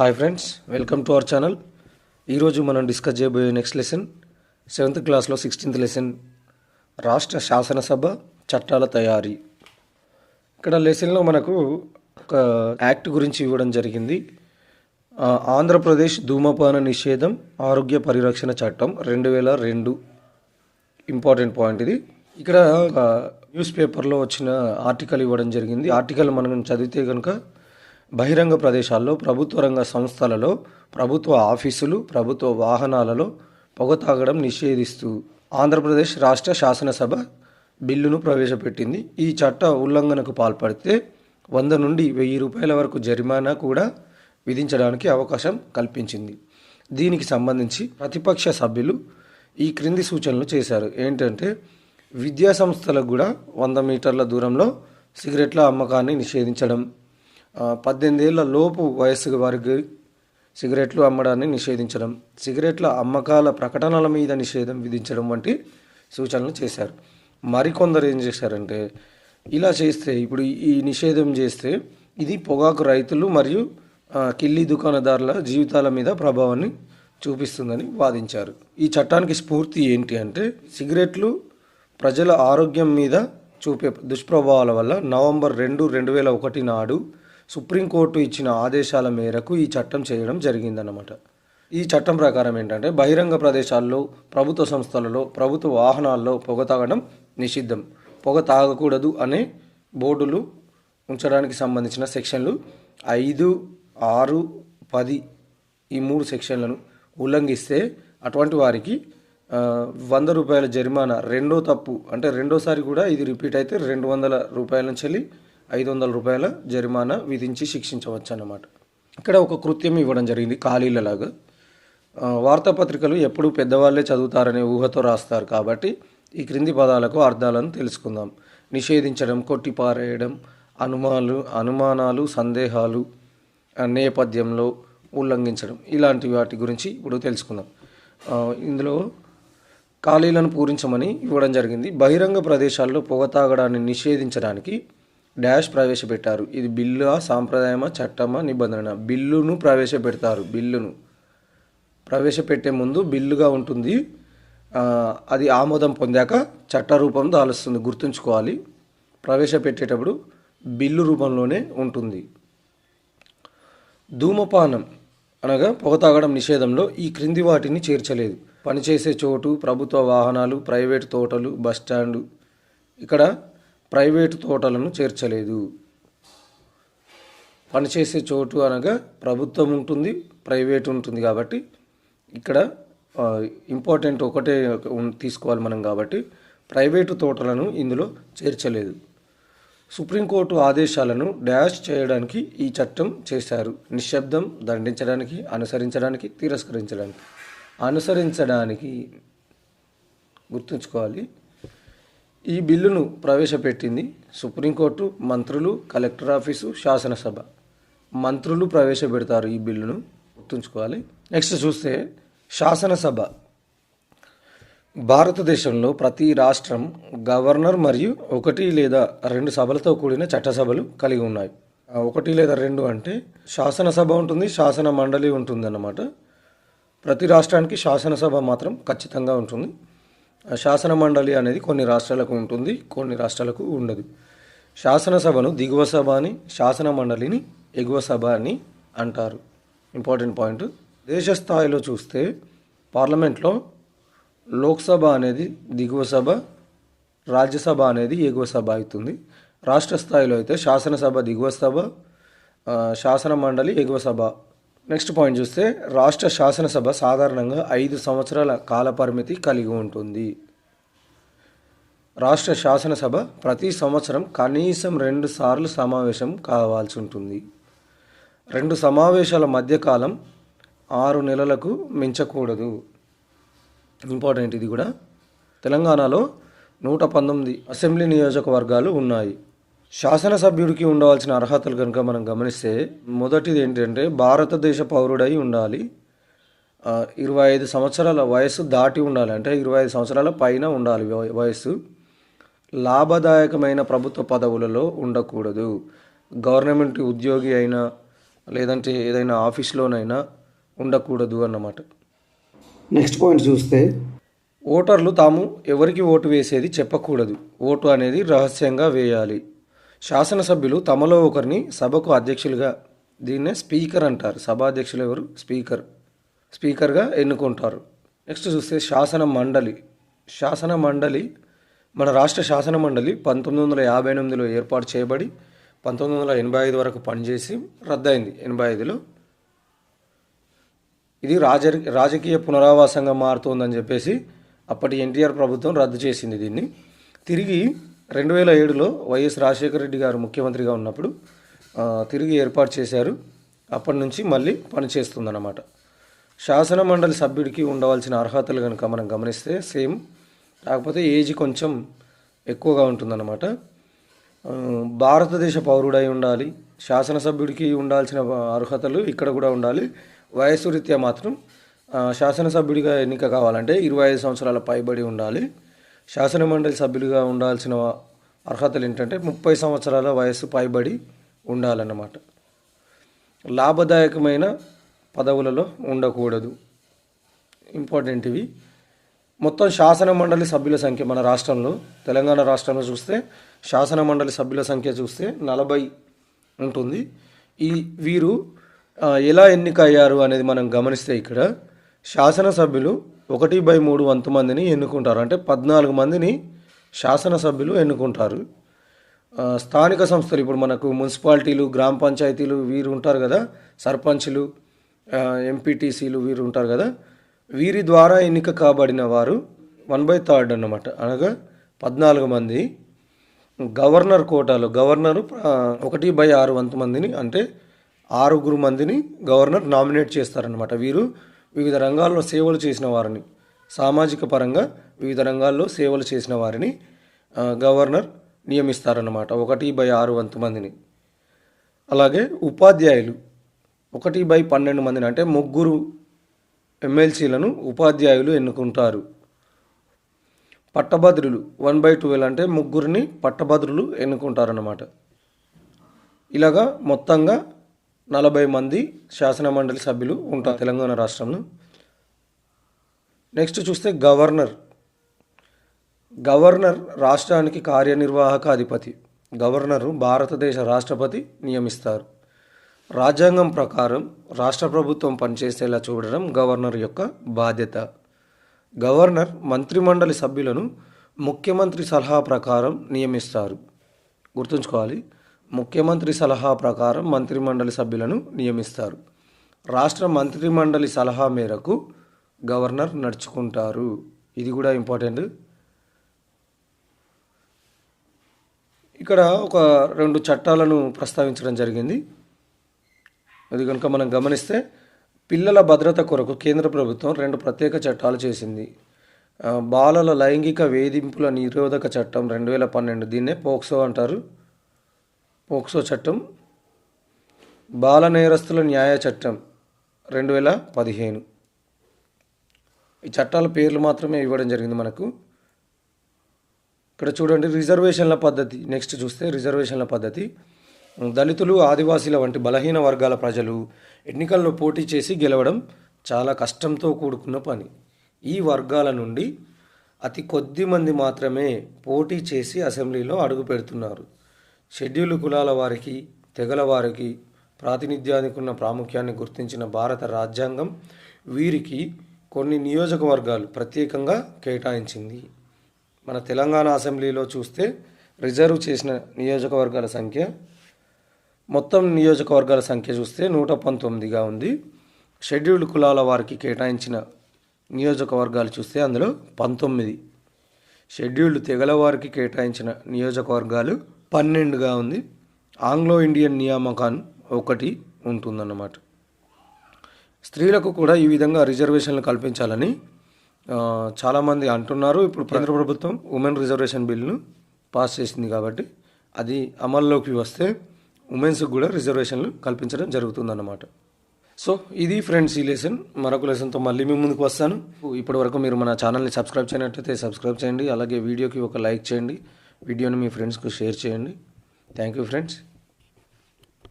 Hi friends welcome to our channel ఈరోజు మనం discuss చేయబోయే నెక్స్ట్ లెసన్ సెవెంత్ క్లాస్లో సిక్స్టీన్త్ లెసన్ రాష్ట్ర శాసనసభ చట్టాల తయారీ. ఇక్కడ లెసన్లో మనకు ఒక యాక్ట్ గురించి ఇవ్వడం జరిగింది. ఆంధ్రప్రదేశ్ ధూమపాన నిషేధం ఆరోగ్య పరిరక్షణ చట్టం రెండు వేల రెండు. ఇంపార్టెంట్ పాయింట్ ఇది. ఇక్కడ ఒక న్యూస్ పేపర్లో వచ్చిన ఆర్టికల్ ఇవ్వడం జరిగింది. ఆర్టికల్ మనం చదివితే కనుక బహిరంగ ప్రదేశాల్లో ప్రభుత్వ రంగ సంస్థలలో ప్రభుత్వ ఆఫీసులు ప్రభుత్వ వాహనాలలో పొగ తాగడం నిషేధిస్తూ ఆంధ్రప్రదేశ్ రాష్ట్ర శాసనసభ బిల్లును ప్రవేశపెట్టింది. ఈ చట్ట ఉల్లంఘనకు పాల్పడితే వంద నుండి వెయ్యి రూపాయల వరకు జరిమానా కూడా విధించడానికి అవకాశం కల్పించింది. దీనికి సంబంధించి ప్రతిపక్ష సభ్యులు ఈ క్రింది సూచనలు చేశారు. ఏంటంటే విద్యా సంస్థలకు కూడా వంద మీటర్ల దూరంలో సిగరెట్ల అమ్మకాన్ని నిషేధించడం పద్దెనిమిది ఏళ్ళ లోపు వయస్సు వారికి సిగరెట్లు అమ్మడాన్ని నిషేధించడం సిగరెట్ల అమ్మకాల ప్రకటనల మీద నిషేధం విధించడం వంటి సూచనలు చేశారు. మరికొందరు ఏం చేశారంటే ఇలా చేస్తే ఇప్పుడు ఈ నిషేధం చేస్తే ఇది పొగాకు రైతులు మరియు కిల్లీ దుకాణదారుల జీవితాల మీద ప్రభావాన్ని చూపిస్తుందని వాదించారు. ఈ చట్టానికి స్ఫూర్తి ఏంటి అంటే సిగరెట్లు ప్రజల ఆరోగ్యం మీద చూపే దుష్ప్రభావాల వల్ల నవంబర్ రెండు రెండు వేల ఒకటి నాడు సుప్రీంకోర్టు ఇచ్చిన ఆదేశాల మేరకు ఈ చట్టం చేయడం జరిగిందన్నమాట. ఈ చట్టం ప్రకారం ఏంటంటే బహిరంగ ప్రదేశాల్లో ప్రభుత్వ సంస్థలలో ప్రభుత్వ వాహనాల్లో పొగ తాగడం నిషిద్ధం. పొగ తాగకూడదు అనే బోర్డులు ఉంచడానికి సంబంధించిన సెక్షన్లు ఐదు ఆరు పది ఈ మూడు సెక్షన్లను ఉల్లంఘిస్తే అటువంటి వారికి వంద రూపాయల జరిమానా రెండో తప్పు అంటే రెండోసారి కూడా ఇది రిపీట్ అయితే రెండు వందల రూపాయల నుంచి వెళ్ళి ఐదు వందల రూపాయల జరిమానా విధించి శిక్షించవచ్చు అన్నమాట ఇక్కడ ఒక కృత్యం ఇవ్వడం జరిగింది ఖాళీలలాగా. వార్తాపత్రికలు ఎప్పుడు పెద్దవాళ్ళే చదువుతారనే ఊహతో రాస్తారు కాబట్టి ఈ క్రింది పదాలకు అర్థాలను తెలుసుకుందాం. నిషేధించడం కొట్టిపారేయడం అనుమానాలు అనుమానాలు సందేహాలు నేపథ్యంలో ఉల్లంఘించడం ఇలాంటి వాటి గురించి ఇప్పుడు తెలుసుకుందాం. ఇందులో ఖాళీలను పూరించమని ఇవ్వడం జరిగింది. బహిరంగ ప్రదేశాల్లో పొగ తాగడాన్ని నిషేధించడానికి డాష్ ప్రవేశపెట్టారు. ఇది బిల్లా సాంప్రదాయమా చట్టమా నిబంధన బిల్లును ప్రవేశపెడతారు బిల్లును. ప్రవేశపెట్టే ముందు బిల్లుగా ఉంటుంది. అది ఆమోదం పొందాక చట్ట రూపం దాలుస్తుంది గుర్తుంచుకోవాలి. ప్రవేశపెట్టేటప్పుడు బిల్లు రూపంలోనే ఉంటుంది. ధూమపానం అనగా పొగ తాగడం నిషేధంలో ఈ క్రింది వాటిని చేర్చలేదు. పనిచేసే చోటు ప్రభుత్వ వాహనాలు ప్రైవేటు తోటలు బస్టాండు ఇక్కడ ప్రైవేటు తోటలను చేర్చలేదు. పనిచేసే చోటు అనగా ప్రభుత్వం ఉంటుంది ప్రైవేట్ ఉంటుంది కాబట్టి ఇక్కడ ఇంపార్టెంట్ ఒకటే తీసుకోవాలి మనం కాబట్టి ప్రైవేటు తోటలను ఇందులో చేర్చలేదు. సుప్రీంకోర్టు ఆదేశాలను డాష్ చేయడానికి ఈ చట్టం చేశారు. నిశ్శబ్దం దండించడానికి అనుసరించడానికి తిరస్కరించడానికి. అనుసరించడానికి గుర్తుంచుకోవాలి. ఈ బిల్లును ప్రవేశపెట్టింది సుప్రీంకోర్టు మంత్రులు కలెక్టర్ ఆఫీసు శాసనసభ. మంత్రులు ప్రవేశపెడతారు ఈ బిల్లును. గుర్తుంచుకోవాలి. నెక్స్ట్ చూస్తే శాసనసభ. భారతదేశంలో ప్రతి రాష్ట్రం గవర్నర్ మరియు ఒకటి లేదా రెండు సభలతో కూడిన చట్టసభలు కలిగి ఉన్నాయి. ఒకటి లేదా రెండు అంటే శాసనసభ ఉంటుంది శాసన మండలి ఉంటుంది అన్నమాట ప్రతి రాష్ట్రానికి శాసనసభ మాత్రం ఖచ్చితంగా ఉంటుంది. శాసన మండలి అనేది కొన్ని రాష్ట్రాలకు ఉంటుంది కొన్ని రాష్ట్రాలకు ఉండదు. శాసనసభను దిగువ సభ అని శాసన మండలిని ఎగువ సభ అని అంటారు. Important point. దేశ స్థాయిలో చూస్తే పార్లమెంట్లో లోక్సభ అనేది దిగువ సభ రాజ్యసభ అనేది ఎగువ సభ అవుతుంది. రాష్ట్ర స్థాయిలో అయితే శాసనసభ దిగువ సభ శాసన మండలి ఎగువ సభ నెక్స్ట్ పాయింట్ చూస్తే రాష్ట్ర శాసనసభ సాధారణంగా ఐదు సంవత్సరాల కాలపరిమితి కలిగి ఉంటుంది. రాష్ట్ర శాసనసభ ప్రతి సంవత్సరం కనీసం రెండు సార్లు సమావేశం కావాల్సి ఉంటుంది. రెండు సమావేశాల మధ్యకాలం ఆరు నెలలకు మించకూడదు. ఇంపార్టెంట్ ఇది కూడా. తెలంగాణలో నూట పంతొమ్మిది అసెంబ్లీ నియోజకవర్గాలు ఉన్నాయి. శాసనసభ్యుడికి ఉండవలసిన అర్హతలు కనుక మనం గమనిస్తే మొదటిది ఏంటంటే భారతదేశ పౌరుడై ఉండాలి. ఇరవై ఐదు సంవత్సరాల వయస్సు దాటి ఉండాలి. అంటే ఇరవై ఐదు సంవత్సరాల పైన ఉండాలి వయ- వయస్సు. లాభదాయకమైన ప్రభుత్వ పదవులలో ఉండకూడదు. గవర్నమెంట్ ఉద్యోగి అయినా లేదంటే ఏదైనా ఆఫీస్లోనైనా ఉండకూడదు అన్నమాట. నెక్స్ట్ పాయింట్ చూస్తే ఓటర్లు తాము ఎవరికి ఓటు వేసేది చెప్పకూడదు. ఓటు అనేది రహస్యంగా వేయాలి. శాసనసభ్యులు తమలో ఒకరిని సభకు అధ్యక్షులుగా దీన్నే స్పీకర్ అంటారు. సభాధ్యక్షులు ఎవరు? స్పీకర్. స్పీకర్గా ఎన్నుకుంటారు. నెక్స్ట్ చూస్తే శాసన మండలి. శాసన మండలి మన రాష్ట్ర శాసన మండలి పంతొమ్మిది వందల యాభై ఎనిమిదిలో ఏర్పాటు చేయబడి పంతొమ్మిది వందల ఎనభై ఐదు వరకు పనిచేసి రద్దయింది. ఎనభై ఐదులో. ఇది రాజ రాజకీయ పునరావాసంగా మారుతోందని చెప్పేసి అప్పటి ఎన్టీఆర్ ప్రభుత్వం రద్దు చేసింది దీన్ని. తిరిగి రెండు వేల ఏడులో వైఎస్ రాజశేఖర రెడ్డి గారు ముఖ్యమంత్రిగా ఉన్నప్పుడు తిరిగి ఏర్పాటు చేశారు. అప్పటి నుంచి మళ్ళీ పనిచేస్తుందన్నమాట శాసన మండలి సభ్యుడికి ఉండవలసిన అర్హతలు కనుక మనం గమనిస్తే సేమ్. కాకపోతే ఏజ్ కొంచెం ఎక్కువగా ఉంటుందన్నమాట. భారతదేశ పౌరుడై ఉండాలి శాసనసభ్యుడికి ఉండాల్సిన అర్హతలు ఇక్కడ కూడా ఉండాలి. వయస్సు రీత్యా మాత్రం శాసనసభ్యుడిగా ఎన్నిక కావాలంటే ఇరవై ఐదు సంవత్సరాల పైబడి ఉండాలి. శాసనమండలి సభ్యులుగా ఉండాల్సిన అర్హతలు ఏంటంటే ముప్పై సంవత్సరాల వయస్సు పైబడి ఉండాలన్నమాట. లాభదాయకమైన పదవులలో ఉండకూడదు. ఇంపార్టెంట్ ఇవి. మొత్తం శాసన మండలి సభ్యుల సంఖ్య మన రాష్ట్రంలో తెలంగాణ రాష్ట్రంలో చూస్తే శాసన మండలి సభ్యుల సంఖ్య చూస్తే నలభై ఉంటుంది. ఈ వీరు ఎలా ఎన్నిక అయ్యారు అనేది మనం గమనిస్తే ఇక్కడ శాసనసభ్యులు ఒకటి బై మూడు వంతు మందిని ఎన్నుకుంటారు. అంటే పద్నాలుగు మందిని శాసనసభ్యులు ఎన్నుకుంటారు. స్థానిక సంస్థలు ఇప్పుడు మనకు మున్సిపాలిటీలు గ్రామ పంచాయతీలు వీరు ఉంటారు కదా సర్పంచ్లు ఎంపీటీసీలు వీరు ఉంటారు కదా వీరి ద్వారా ఎన్నిక కాబడిన వారు వన్ బై థర్డ్ అన్నమాట. అనగా పద్నాలుగు మంది. గవర్నర్ కోటాలో గవర్నరు ఒకటి బై ఆరు వంతు మందిని అంటే ఆరుగురు మందిని గవర్నర్ నామినేట్ చేస్తారనమాట వీరు వివిధ రంగాల్లో సేవలు చేసిన వారిని సామాజిక పరంగా వివిధ రంగాల్లో సేవలు చేసిన వారిని గవర్నర్ నియమిస్తారన్నమాట. ఒకటి బై ఆరు వంతు మందిని. అలాగే ఉపాధ్యాయులు ఒకటి బై పన్నెండు మందిని అంటే ముగ్గురు ఎమ్మెల్సీలను ఉపాధ్యాయులు ఎన్నుకుంటారు. పట్టభద్రులు వన్ బై ట్వెల్వ్ అంటే ముగ్గురిని పట్టభద్రులు ఎన్నుకుంటారన్నమాట. ఇలాగా మొత్తంగా నలభై మంది శాసన మండలి సభ్యులు ఉంటారు తెలంగాణ రాష్ట్రంలో. నెక్స్ట్ చూస్తే గవర్నర్. గవర్నర్ రాష్ట్రానికి కార్యనిర్వాహక అధిపతి. గవర్నరు భారతదేశ రాష్ట్రపతి నియమిస్తారు. రాజ్యాంగం ప్రకారం రాష్ట్ర ప్రభుత్వం పనిచేసేలా చూడడం గవర్నర్ యొక్క బాధ్యత. గవర్నర్ మంత్రిమండలి సభ్యులను ముఖ్యమంత్రి సలహా ప్రకారం నియమిస్తారు. గుర్తుంచుకోవాలి. ముఖ్యమంత్రి సలహా ప్రకారం మంత్రిమండలి సభ్యులను నియమిస్తారు. రాష్ట్ర మంత్రిమండలి సలహా మేరకు గవర్నర్ నడుచుకుంటారు. ఇది కూడా ఇంపార్టెంట్. ఇక్కడ ఒక రెండు చట్టాలను ప్రస్తావించడం జరిగింది. అది కనుక మనం గమనిస్తే పిల్లల భద్రత కొరకు కేంద్ర ప్రభుత్వం రెండు ప్రత్యేక చట్టాలు చేసింది. బాలల లైంగిక వేధింపుల నిరోధక చట్టం రెండు వేల పన్నెండు దీన్నే పోక్సో అంటారు. పోక్సో చట్టం బాల నేరస్తుల న్యాయ చట్టం రెండు వేల పదిహేను. ఈ చట్టాల పేర్లు మాత్రమే ఇవ్వడం జరిగింది మనకు. ఇక్కడ చూడండి రిజర్వేషన్ల పద్ధతి. నెక్స్ట్ చూస్తే రిజర్వేషన్ల పద్ధతి. దళితులు ఆదివాసీల వంటి బలహీన వర్గాల ప్రజలు ఎన్నికల్లో పోటీ చేసి గెలవడం చాలా కష్టంతో కూడుకున్న పని. ఈ వర్గాల నుండి అతి కొద్ది మంది మాత్రమే పోటీ చేసి అసెంబ్లీలో అడుగు పెడుతున్నారు. షెడ్యూల్ కులాల వారికి తెగల వారికి ప్రాతినిధ్యానికి ఉన్న ప్రాముఖ్యాన్ని గుర్తించిన భారత రాజ్యాంగం వీరికి కొన్ని నియోజకవర్గాలు ప్రత్యేకంగా కేటాయించింది. మన తెలంగాణ అసెంబ్లీలో చూస్తే రిజర్వ్ చేసిన నియోజకవర్గాల సంఖ్య మొత్తం నియోజకవర్గాల సంఖ్య చూస్తే నూట పంతొమ్మిదిగా ఉంది. షెడ్యూల్డ్ కులాల వారికి కేటాయించిన నియోజకవర్గాలు చూస్తే అందులో పంతొమ్మిది. షెడ్యూల్డ్ తెగల వారికి కేటాయించిన నియోజకవర్గాలు పన్నెండుగా ఉంది. ఆంగ్లో ఇండియన్ నియామకాన్ ఒకటి ఉంటుందన్నమాట. స్త్రీలకు కూడా ఈ విధంగా రిజర్వేషన్లు కల్పించాలని చాలామంది అంటున్నారు. ఇప్పుడు కేంద్ర ప్రభుత్వం ఉమెన్ రిజర్వేషన్ బిల్లును పాస్ చేసింది కాబట్టి అది అమల్లోకి వస్తే ఉమెన్స్కి కూడా రిజర్వేషన్లు కల్పించడం జరుగుతుందన్నమాట. సో ఇది ఫ్రెండ్స్ ఈ లెసన్ మరొక లెసన్తో మళ్ళీ మీ ముందుకు వస్తాను. ఇప్పటి వరకు మీరు మన ఛానల్ని సబ్స్క్రైబ్ చేయనట్లయితే సబ్స్క్రైబ్ చేయండి. అలాగే వీడియోకి ఒక లైక్ చేయండి. వీడియోని మీ ఫ్రెండ్స్కు షేర్ చేయండి. Thank you friends.